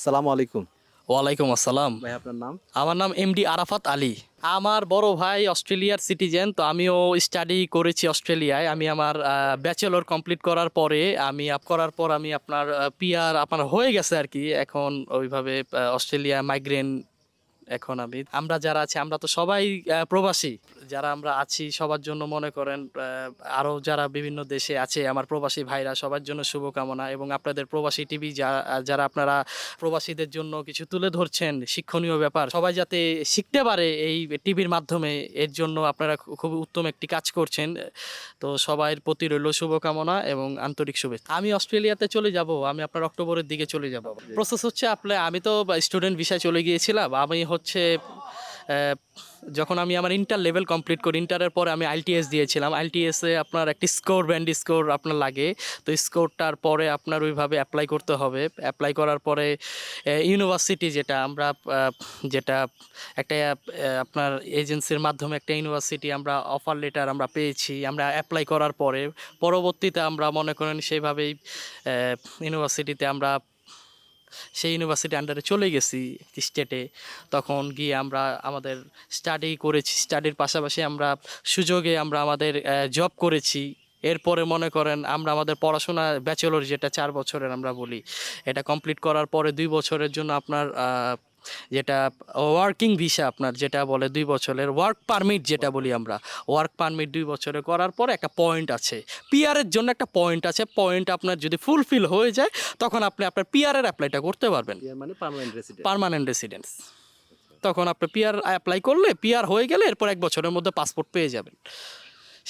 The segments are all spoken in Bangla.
আসসালামু আলাইকুম। ওয়ালাইকুম আসসালাম। ভাই আপনার নাম? আমার নাম এমডি আরাফাত আলী। আমার বড় ভাই অস্ট্রেলিয়ার সিটিজেন তো আমিও স্টাডি করেছি অস্ট্রেলিয়ায়। আমি আমার ব্যাচেলর কমপ্লিট করার পরে আমি আপ করার পর আমি আপনার পিআর আপনার হয়ে গেছে আর কি। এখন ওইভাবে অস্ট্রেলিয়া মাইগ্রেন এখন আমি। আমরা যারা আছি আমরা তো সবাই প্রবাসী। যারা আমরা আছি সবার জন্য মনে করেন আরও যারা বিভিন্ন দেশে আছে আমার প্রবাসী ভাইরা সবার জন্য শুভকামনা এবং আপনাদের প্রবাসী টিভি যারা আপনারা প্রবাসীদের জন্য কিছু তুলে ধরছেন শিক্ষণীয় ব্যাপার সবাই যাতে শিখতে পারে এই টিভির মাধ্যমে এর জন্য আপনারা খুব উত্তম একটি কাজ করছেন। তো সবার প্রতি রইল শুভকামনা এবং আন্তরিক শুভেচ্ছা। আমি অস্ট্রেলিয়াতে চলে যাব আমি আপনার অক্টোবরের দিকে চলে যাব। প্রসেস হচ্ছে আপনার আমি তো স্টুডেন্ট ভিসায় চলে গিয়েছিলাম আমি হচ্ছে যখন আমি আমার ইন্টার লেভেল কমপ্লিট করি ইন্টারের পরে আমি আইটিএস দিয়েছিলাম। আইটিএসে আপনার একটি স্কোর ব্যান্ড স্কোর আপনার লাগে। তো স্কোরটার পরে আপনার ওইভাবে অ্যাপ্লাই করতে হবে। অ্যাপ্লাই করার পরে ইউনিভার্সিটি যেটা, আমরা যেটা একটা আপনার এজেন্সির মাধ্যমে একটা ইউনিভার্সিটি আমরা অফার লেটার আমরা পেয়েছি। আমরা অ্যাপ্লাই করার পরে, পরবর্তীতে আমরা মনে করেন সেইভাবেই ইউনিভার্সিটিতে আমরা সেই ইউনিভার্সিটি আন্ডারে চলে গেছি স্টেটে তখন গিয়ে আমরা আমাদের স্টাডি করেছি স্টাডির পাশাপাশি আমরা সুযোগে আমরা আমাদের জব করেছি। এরপরে মনে করেন আমরা আমাদের পড়াশোনা ব্যাচেলর যেটা চার বছরের আমরা বলি, এটা কমপ্লিট করার পরে দুই বছরের জন্য আপনার যেটা ওয়ার্কিং ভিসা আপনার যেটা বলে দুই বছরের ওয়ার্ক পারমিট যেটা বলি আমরা। ওয়ার্ক পারমিট দুই বছরে করার পর একটা পয়েন্ট আছে। পিআরের জন্য একটা পয়েন্ট আছে। পয়েন্ট আপনার যদি ফুলফিল হয়ে যায় তখন আপনি আপনার পিআরের অ্যাপ্লাইটা করতে পারবেন। মানে পার্মানেন্ট রেসিডেন্ট পার্মানেন্ট রেসিডেন্স তখন আপনি পিআর অ্যাপ্লাই করলে পিআর হয়ে গেলে এরপর এক বছরের মধ্যে পাসপোর্ট পেয়ে যাবেন।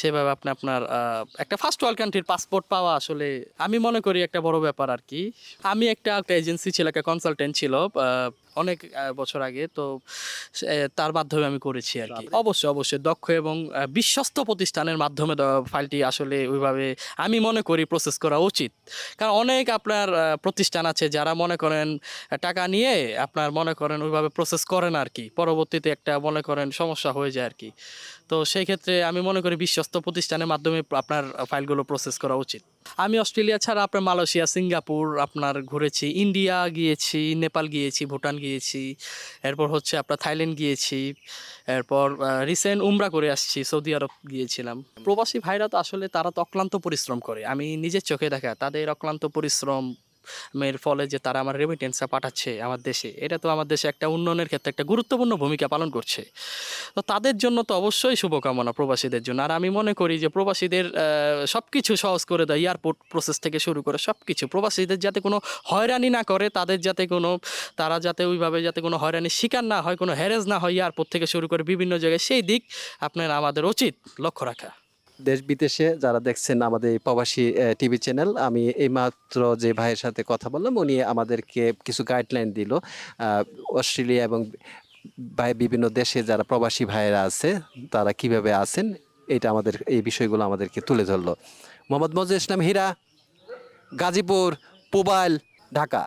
সেভাবে আপনি আপনার একটা ফার্স্ট ওয়ার্ল্ড কান্ট্রির পাসপোর্ট পাওয়া আসলে আমি মনে করি একটা বড় ব্যাপার আর কি। আমি একটা একটা এজেন্সি ছিল একটা কনসালটেন্ট ছিল অনেক বছর আগে তো তার মাধ্যমে আমি করেছি আর কি। অবশ্যই অবশ্যই দক্ষ এবং বিশ্বস্ত প্রতিষ্ঠানের মাধ্যমে ফাইলটি আসলে ওইভাবে আমি মনে করি প্রসেস করা উচিত। কারণ অনেক আপনার প্রতিষ্ঠান আছে যারা মনে করেন টাকা নিয়ে আপনার মনে করেন ওইভাবে প্রসেস করেন আর কি। পরবর্তীতে একটা মনে করেন সমস্যা হয়ে যায় আর কি। তো সেই ক্ষেত্রে আমি মনে করি বিশ্বস্ত প্রতিষ্ঠানের মাধ্যমে আপনার ফাইলগুলো প্রসেস করা উচিত। আমি অস্ট্রেলিয়া ছাড়া আপনার মালয়েশিয়া, সিঙ্গাপুর আপনার ঘুরেছি, ইন্ডিয়া গিয়েছি, নেপাল গিয়েছি, ভুটান গিয়েছি, এরপর হচ্ছে আপনার থাইল্যান্ড গিয়েছি, এরপর রিসেন্ট উমরা করে আসছি, সৌদি আরব গিয়েছিলাম। প্রবাসী ভাইরা তো আসলে তারা তো অক্লান্ত পরিশ্রম করে। আমি নিজের চোখে দেখা, তাদের অক্লান্ত পরিশ্রম এর ফলে যে তারা আমার রেমিটেন্সটা পাঠাচ্ছে আমার দেশে, এটা তো আমার দেশে একটা উন্নয়নের ক্ষেত্রে একটা গুরুত্বপূর্ণ ভূমিকা পালন করছে। তো তাদের জন্য তো অবশ্যই শুভকামনা প্রবাসীদের জন্য। আর আমি মনে করি যে প্রবাসীদের সব কিছু সহজ করে দেয় এয়ারপোর্ট প্রসেস থেকে শুরু করে সব কিছু প্রবাসীদের যাতে কোনো হয়রানি না করে, তাদের যাতে কোনো, তারা যাতে ওইভাবে যাতে কোনো হয়রানির শিকার না হয়, কোনো হ্যারেজ না হয় এয়ারপোর্ট থেকে শুরু করে বিভিন্ন জায়গায়, সেই দিক আপনার আমাদের উচিত লক্ষ্য রাখা। দেশ বিদেশে যারা দেখছেন আমাদের প্রবাসী টিভি চ্যানেল, আমি এইমাত্র যে ভাইয়ের সাথে কথা বললাম, উনি আমাদেরকে কিছু গাইডলাইন দিল। অস্ট্রেলিয়া এবং ভাই, বিভিন্ন দেশে যারা প্রবাসী ভাইয়েরা আছে, তারা কীভাবে আছেন, এটা আমাদের, এই বিষয়গুলো আমাদেরকে তুলে ধরলো। মোহাম্মদ মজু ইসলাম হীরা, গাজীপুর, পুবাইল, ঢাকা।